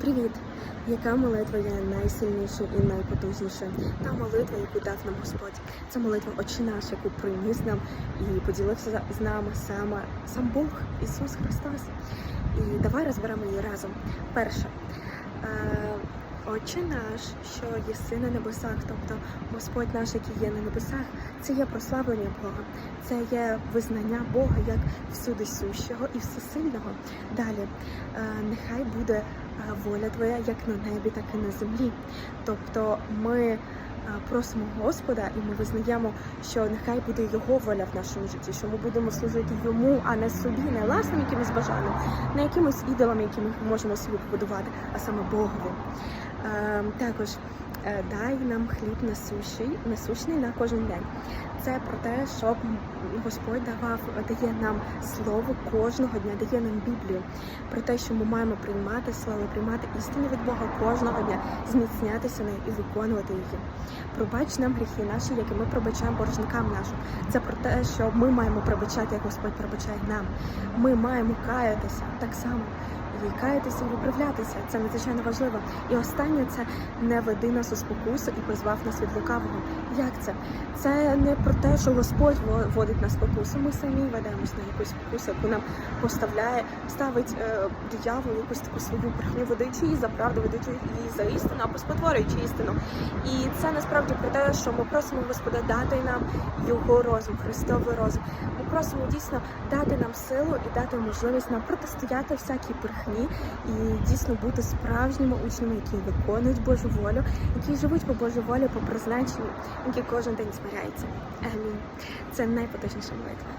Привіт! Яка молитва є найсильніша і найпотужніша? Та молитва, яку дав нам Господь. Це молитва очі наш, яку приніс нам і поділився з нами саме сам Бог Ісус Христос. І давай розберемо її разом. Перше. Отче наш, що єси на небесах, тобто Господь наш, який є на небесах, це є прославлення Бога, це є визнання Бога як всюди сущого і всесильного. Далі, е, нехай буде е, воля Твоя як на небі, так і на землі. Тобто ми е, просимо Господа і ми визнаємо, що нехай буде Його воля в нашому житті, що ми будемо служити йому, а не собі, не власним якимось бажанням, не якимось ідолам, які ми можемо собі побудувати, а саме Богові. Е, Також е, дай нам хліб насущий, насущний на кожен день. Це про те, щоб Господь давав, дає нам слово кожного дня, дає нам Біблію, про те, що ми маємо приймати слово, приймати істину від Бога кожного дня, зміцнятися нею і виконувати її. Пробач нам гріхи наші, які ми пробачаємо боржникам нашим. Це про те, що ми маємо пробачати, як Господь пробачає нам. Ми маємо каятися так само. І каятися і виправлятися. Це надзвичайно важливо. І останнє це не веди нас у спокусу і позбав нас від лукавого. Як це? Це не про те, що Господь водить нас спокусу. Ми самі ведемось на якусь спокусу, яку нам поставляє, ставить е, диявол якусь таку свою брехню, ведучи її за правду, ведучи її за істину або спотворюючи істину. І це насправді про те, що ми просимо Господа дати нам його розум, Христовий розум. Ми просимо дійсно дати нам силу і дати можливість нам протистояти всякій брехні і дійсно бути справжніми учнями, які виконують Божу волю, які живуть по Божій волі, по призначенню, які кожен день збираються. Амінь. Це найпотужніша молитва.